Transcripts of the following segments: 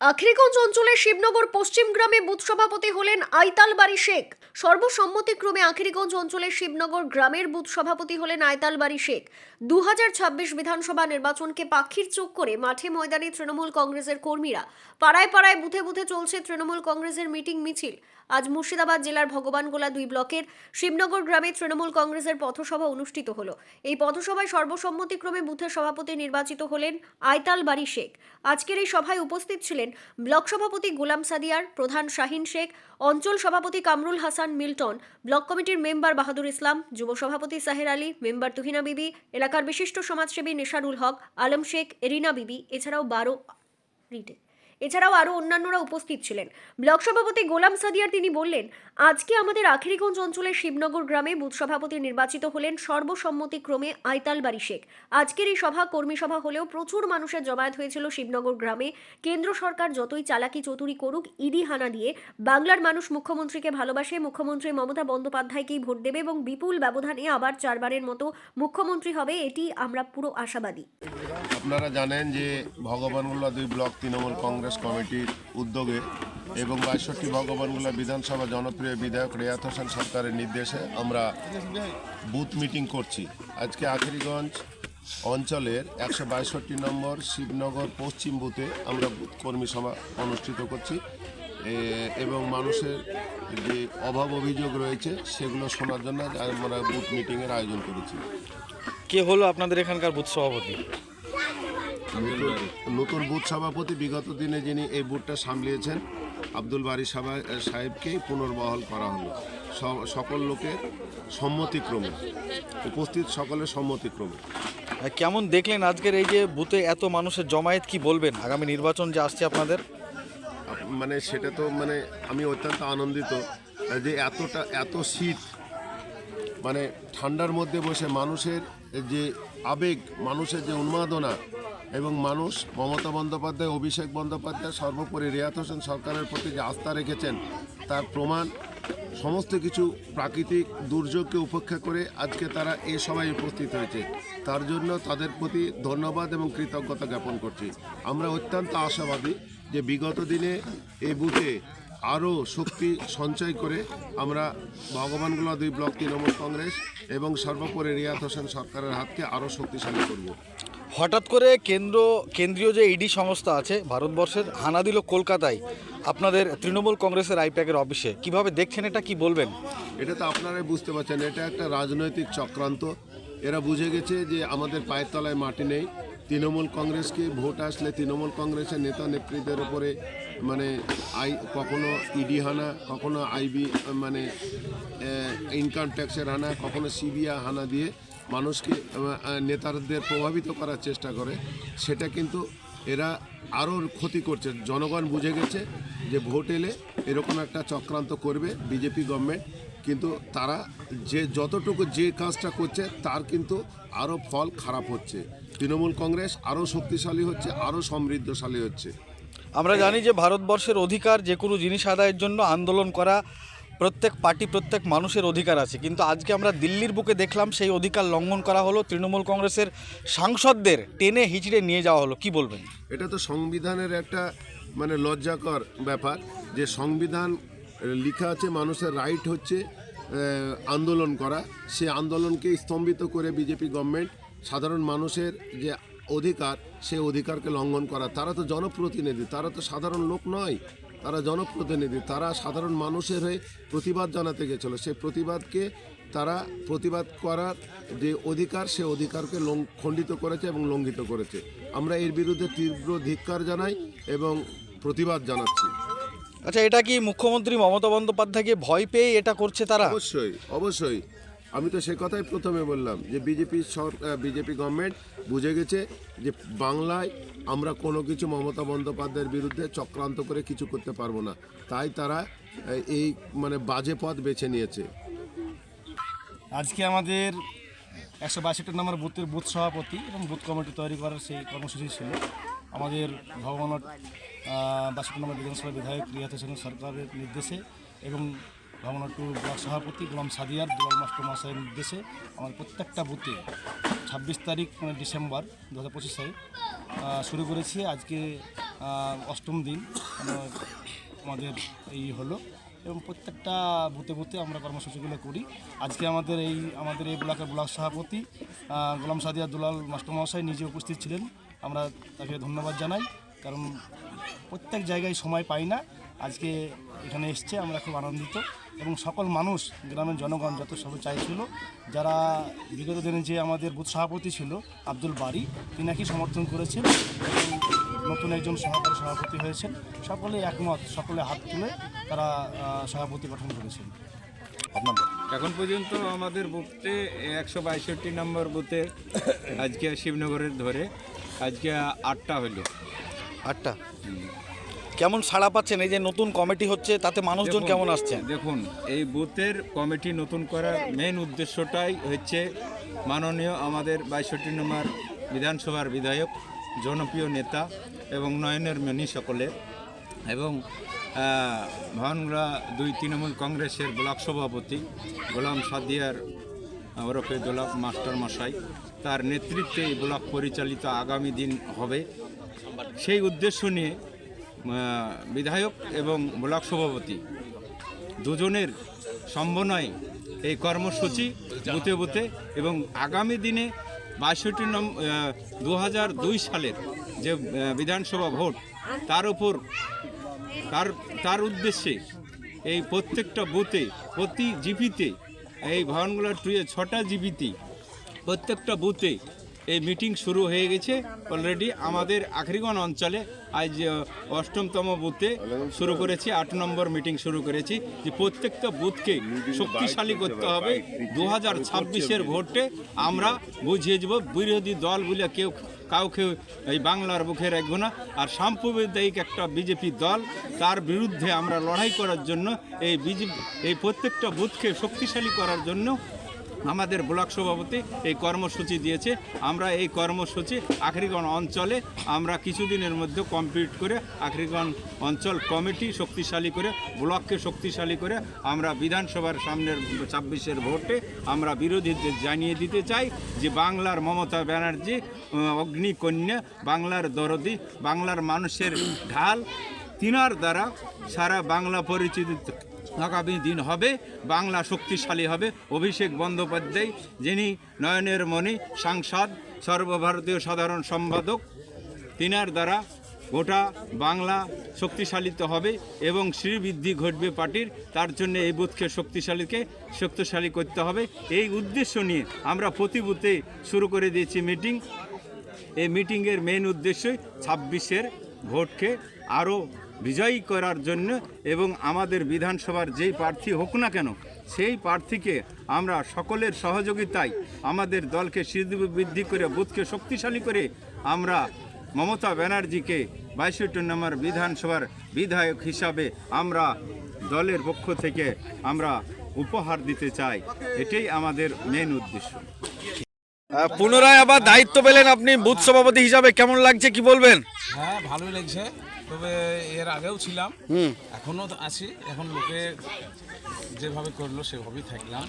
আখরিগঞ্জ অঞ্চলের শিবনগর পশ্চিম গ্রামে বুথ সভাপতি হলেন আইতাল বাড়ি শেখ। সর্বসম্মতিক্রমে আখরিগঞ্জ অঞ্চলের শিবনগর গ্রামের বুথ সভাপতি হলেন আইতাল বাড়ি শেখ। দু হাজার ছাব্বিশ বিধানসভা নির্বাচনকে পাখির চোখ করে মাঠে ময়দানে তৃণমূল কংগ্রেসের কর্মীরা। পাড়ায় পাড়ায় বুথে বুথে চলছে তৃণমূল কংগ্রেসের মিটিং মিছিল। আজ মুর্শিদাবাদ জেলার ভগবানগোলা দুই ব্লকের শিবনগর গ্রামে তৃণমূল কংগ্রেসের পথসভা অনুষ্ঠিত হলো। এই পথসভায় সর্বসম্মতিক্রমে বুথের সভাপতি নির্বাচিত হলেন আইতাল বাড়ি শেখ। আজকের এই সভায় উপস্থিত ছিলেন ব্লক সভাপতি গোলাম সাদিয়ার, প্রধান শাহিন শেখ, অঞ্চল সভাপতি কামরুল হাসান মিল্টন, ব্লক কমিটির মেম্বার বাহাদুর ইসলাম, যুব সভাপতি সাহের আলী, মেম্বার তুহিনা বিবি, এলাকার বিশিষ্ট সমাজসেবী নেশারুল হক, আলম শেখ, এরিনা বিবি, এছাড়াও বারো রিটে। এছাড়াও আরও অন্যান্যরা উপস্থিত ছিলেন। ব্লক সভাপতি গোলাম সাদিয়ার তিনি বললেন, আজকে আমাদের আখেরিগঞ্জ অঞ্চলের শিবনগর গ্রামে বুথ সভাপতি নির্বাচিত হলেন সর্বসম্মতিক্রমে আইতাল বাড়ি শেখ। আজকের এই সভা, কর্মী সভা হলেও প্রচুর মানুষের জমায়েত হয়েছিল শিবনগর গ্রামে। কেন্দ্র সরকার যতই চালাকি চতুরি করুক, ইডি হানা দিয়ে বাংলার মানুষ মুখ্যমন্ত্রীকে ভালোবাসে, মুখ্যমন্ত্রী মমতা বন্দ্যোপাধ্যায়কেই ভোট দেবে এবং বিপুল ব্যবধানে আবার চারবারের মতো মুখ্যমন্ত্রী হবে, এটি আমরা পুরো আশাবাদী। আপনারা জানেন যে ভগবানগোলা দুই ব্লক তৃণমূল কংগ্রেস কমিটির উদ্যোগে এবং বাইষট্টি ভগবানগুলা বিধানসভা জনপ্রিয় বিধায়ক রেয়াত হোসেন সরকারের নির্দেশে আমরা বুথ মিটিং করছি। আজকে আখেরিগঞ্জ অঞ্চলের একশো বাইষট্টি নম্বর শিবনগর পশ্চিম বুথে আমরা বুথ কর্মী সভা অনুষ্ঠিত করছি। এবং মানুষের যে অভাব অভিযোগ রয়েছে, সেগুলো শোনার জন্য আমরা বুথ মিটিংয়ের আয়োজন করেছি। কে হলো আপনাদের এখানকার বুথ সভাপতি? নতুন নতুন বুথ সভাপতি বিগত দিনে যিনি এই বুথটা সামলিয়েছেন আব্দুল বারি সাবা- সাহেবকেই পুনর্বহাল করা হলো। সকল লোকের সম্মতিক্রমে উপস্থিত সকলের সম্মতিক্রমে। কেমন দেখলেন আজকের এই যে বুথে এত মানুষের জমায়েত কি বলবেন? আগামী নির্বাচন যে আসছে আপনাদের? মানে সেটা তো মানে আমি অত্যন্ত আনন্দিত যে এতটা এত শীত মানে ঠান্ডার মধ্যে বসে মানুষের যে আবেগ মানুষের যে উন্মাদনা এবং মানুষ, মমতা বন্দ্যোপাধ্যায়, অভিষেক বন্দ্যোপাধ্যায়, সর্বোপরি রিয়াত হোসেন সরকারের প্রতি যে আস্থা রেখেছেন, তার প্রমাণ সমস্ত কিছু প্রাকৃতিক দুর্যোগকে উপেক্ষা করে আজকে তারা এ সভায় উপস্থিত হয়েছে। তার জন্য তাদের প্রতি ধন্যবাদ এবং কৃতজ্ঞতা জ্ঞাপন করছি। আমরা অত্যন্ত আশাবাদী যে বিগত দিনে এই বুথে আরও শক্তি সঞ্চয় করে আমরা ভগবানগুলো দুই ব্লক তৃণমূল কংগ্রেস এবং সর্বোপরি রিয়াত হোসেন সরকারের হাতকে আরও শক্তিশালী করব। হঠাৎ করে কেন্দ্র, কেন্দ্রীয় যে ইডি সংস্থা আছে ভারতবর্ষের, হানা দিল কলকাতায় আপনাদের তৃণমূল কংগ্রেসের আইপ্যাকের অফিসে। কীভাবে দেখছেন এটা, কি বলবেন? এটা তো আপনারাই বুঝতে পারছেন, এটা একটা রাজনৈতিক চক্রান্ত। এরা বুঝে গেছে যে আমাদের পায়ের তলায় মাটি নেই। তৃণমূল কংগ্রেসকে ভোট আসলে তৃণমূল কংগ্রেসের নেতা নেত্রীদের উপরে মানে আই, কখনো ইডি হানা, কখনো আইবি মানে ইনকাম ট্যাক্সের হানা, কখনো সিবিআই হানা দিয়ে মানুষকে নেতাদের প্রভাবিত করার চেষ্টা করে, সেটা কিন্তু এরা আরও ক্ষতি করছে। জনগণ বুঝে গেছে যে ভোট এলে এরকম একটা চক্রান্ত করবে বিজেপি গভর্নমেন্ট কিন্তু তারা যে যতটুকু যে কাজটা করছে, তার কিন্তু আরও ফল খারাপ হচ্ছে। তৃণমূল কংগ্রেস আরও শক্তিশালী হচ্ছে, আরও সমৃদ্ধশালী হচ্ছে। আমরা জানি যে ভারতবর্ষের অধিকার যে কোনো জিনিস আদায়ের জন্য আন্দোলন করা প্রত্যেক পার্টি, প্রত্যেক মানুষের অধিকার আছে। কিন্তু আজকে আমরা দিল্লির বুকে দেখলাম সেই অধিকার লঙ্ঘন করা হলো, তৃণমূল কংগ্রেসের সাংসদদের টেনে হিচড়ে নিয়ে যাওয়া হলো। কি বলবেন? এটা তো সংবিধানের একটা মানে লজ্জাকর ব্যাপার যে সংবিধান লেখা আছে মানুষের রাইট হচ্ছে আন্দোলন করা। সে আন্দোলনকে স্তম্ভিত করে বিজেপি গভর্নমেন্ট সাধারণ মানুষের যে অধিকার সে অধিকারকে লঙ্ঘন করা। তারা তো জনপ্রতিনিধি তারা তো সাধারণ লোক নয়। তারা জনপ্রতিনিধি তারা সাধারণ মানুষের হয়ে প্রতিবাদ জানাতে গেছিল। সে প্রতিবাদকে তারা প্রতিবাদ করার যে অধিকার সে অধিকারকে খণ্ডিত করেছে এবং লঙ্ঘিত করেছে। আমরা এর বিরুদ্ধে তীব্র ধিক্কার জানাই এবং প্রতিবাদ জানাচ্ছি। আচ্ছা এটা কি মুখ্যমন্ত্রী মমতা বন্দ্যোপাধ্যায়কে ভয় পেয়ে এটা করছে তারা? অবশ্যই অবশ্যই। আমি তো সে কথাই প্রথমে বললাম যে বিজেপি বিজেপি গভর্নমেন্ট বুঝে গেছে যে বাংলায় আমরা কোনো কিছু মমতা বন্দ্যোপাধ্যায়ের বিরুদ্ধে চক্রান্ত করে কিছু করতে পারব না। তাই তারা এই মানে বাজে পথ বেছে নিয়েছে। আজকে আমাদের একশো বাষট্টি নম্বর বুথের বুথ সভাপতি এবং বুথ কমিটি তৈরি করার সেই কর্মসূচি ছিল। আমাদের ভগবান বাষট্টি নম্বর বিধানসভা বিধায়ক রিয়াত হোসেন সরকারের নির্দেশে এবং ভবনটু ব্লক সভাপতি গোলাম সাদিয়ার দুলাল মাস্টার মহাশয়ের নির্দেশে আমার প্রত্যেকটা বুথে ছাব্বিশ তারিখ মানে ডিসেম্বর দু হাজার পঁচিশ আহ, শুরু করেছি। আজকে অষ্টম দিন মানে আমাদের এই হলো এবং প্রত্যেকটা বুথে বুথে আমরা কর্মসূচিগুলো করি। আজকে আমাদের এই আমাদের এই ব্লকের ব্লক সভাপতি গোলাম সাদিয়া দুলাল মাস্টার মহাশয় নিজে উপস্থিত ছিলেন। আমরা তাকে ধন্যবাদ জানাই কারণ প্রত্যেক জায়গায় সময় পাই না। আজকে এখানে এসছে আমরা খুব আনন্দিত। এবং সকল মানুষ গ্রামের জনগণ যত সব চাইছিল যারা বিগত দিনে যে আমাদের বুথ সভাপতি ছিল আব্দুল বারি তিনাকেই সমর্থন করেছেন এবং নতুন একজন সহকারী সভাপতি হয়েছেন। সকলে একমত সকলে হাত তুলে তারা সভাপতি গঠন করেছেন। আপনাদের এখন পর্যন্ত আমাদের বুথে একশো বাইষট্টি নম্বর বুথে আজকে শিবনগরের ধরে আজকে আটটা হলো আটটা? কেমন সাড়া পাচ্ছেন? এই যে নতুন কমিটি হচ্ছে তাতে মানুষজন কেমন আসছে দেখুন এই বুথের কমিটি নতুন করার মেন উদ্দেশ্যটাই হচ্ছে মাননীয় আমাদের বাইষট্টি নম্বর বিধানসভার বিধায়ক জনপ্রিয় নেতা এবং নয়নের মেনি সকলে এবং ভানগুড়া দুই তৃণমূল কংগ্রেসের ব্লক সভাপতি গোলাম সাদিয়ার ওরফে দোলাপ মাস্টার মশাই। তার নেতৃত্বে এই ব্লক পরিচালিত আগামী দিন হবে। সেই উদ্দেশ্য নিয়ে বিধায়ক এবং ব্লক সভাপতি দুজনের সমন্বয়ে এই কর্মসূচি বুথে বুথে এবং আগামী দিনে বাষট্টি নম দু হাজার দুই সালের যে বিধানসভা ভোট, তার উপর তার তার উদ্দেশ্যে এই প্রত্যেকটা বুথে, প্রতি জিপিতে এই ভবনগুলোর টুয়ে ছটা জিপিতে প্রত্যেকটা বুথে এই মিটিং শুরু হয়ে গেছে অলরেডি আমাদের আখরিগঞ্জ অঞ্চলে আজ অষ্টমতম বুথে শুরু করেছি, আট নম্বর মিটিং শুরু করেছি। যে প্রত্যেকটা বুথকে শক্তিশালী করতে হবে। দু হাজার ছাব্বিশের ভোটে আমরা বুঝিয়ে যাব বিরোধী দল বলে কেউ কাউকে এই বাংলার বুকে রাখব না। আর সাম্প্রদায়িক একটা বিজেপি দল, তার বিরুদ্ধে আমরা লড়াই করার জন্য এই বিজেপি, এই প্রত্যেকটা বুথকে শক্তিশালী করার জন্য আমাদের ব্লক সভাপতি এই কর্মসূচি দিয়েছে। আমরা এই কর্মসূচি আখরিগঞ্জ অঞ্চলে আমরা কিছুদিনের মধ্যে কমপ্লিট করে আখরিগঞ্জ অঞ্চল কমিটি শক্তিশালী করে, ব্লককে শক্তিশালী করে আমরা বিধানসভার সামনের ছাব্বিশের ভোটে আমরা বিরোধীদের জানিয়ে দিতে চাই যে বাংলার মমতা ব্যানার্জি অগ্নিকন্যা, বাংলার দরদি, বাংলার মানুষের ঢাল, তিনার দ্বারা সারা বাংলা পরিচিত আগামী দিন হবে, বাংলা শক্তিশালী হবে, অভিষেক বন্দ্যোপাধ্যায় যিনি নয়নের মণি, সাংসদ, সর্বভারতীয় সাধারণ সম্পাদক, তিনার দ্বারা গোটা বাংলা শক্তিশালিত হবে এবং শ্রীবৃদ্ধি ঘটবে পার্টির, তার জন্য এই বুথকে শক্তিশালীকে শক্তিশালী করতে হবে। এই উদ্দেশ্য নিয়ে আমরা প্রতি বুথে শুরু করে দিয়েছি মিটিং। এই মিটিংয়ের মেন উদ্দেশ্যই ছাব্বিশের ভোটকে আরও বিজয়ী করার জন্য এবং আমাদের বিধানসভার যেই প্রার্থী হোক না কেন সেই প্রার্থীকে আমরা সকলের সহযোগিতায় আমাদের দলকে বৃদ্ধি করে বুথকে শক্তিশালী করে আমরা মমতা ব্যানার্জিকে বাইশটি নম্বর বিধানসভার বিধায়ক হিসাবে আমরা দলের পক্ষ থেকে আমরা উপহার দিতে চাই। এটাই আমাদের মেন উদ্দেশ্য। পুনরায় আবার দায়িত্ব পেলেন আপনি বুথ সভাপতি হিসাবে। কেমন লাগছে কি বলবেন? হ্যাঁ ভালোই লাগছে। তবে এর আগেও ছিলাম। এখনও আছি। এখন লোকে যেভাবে করল সেভাবেই থাকলাম।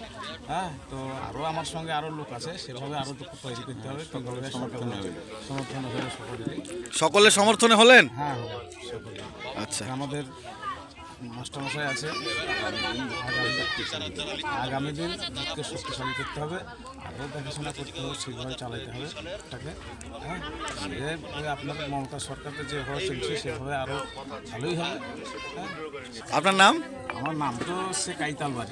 হ্যাঁ তো আরও আমার সঙ্গে আরও লোক আছে সেভাবে আরও তো তৈরি করতে হবে। সমর্থন হবে সমর্থন সকলের হলেন? হ্যাঁ সকলে আচ্ছা। আমাদের মাস্টারমশাই আছে। আগামী- দিন ভোটকে শক্তিশালী করতে হবে। আরও দেখাশোনা করতে হবে সেভাবে চালাইতে হবে তাকে। হ্যাঁ যে আপনাদের মমতা সরকারকে যেভাবে চলছে সেভাবে আরও ভালোই হবে। হ্যাঁ। আপনার নাম? আমার নাম তো সে কাইতাল বাড়ি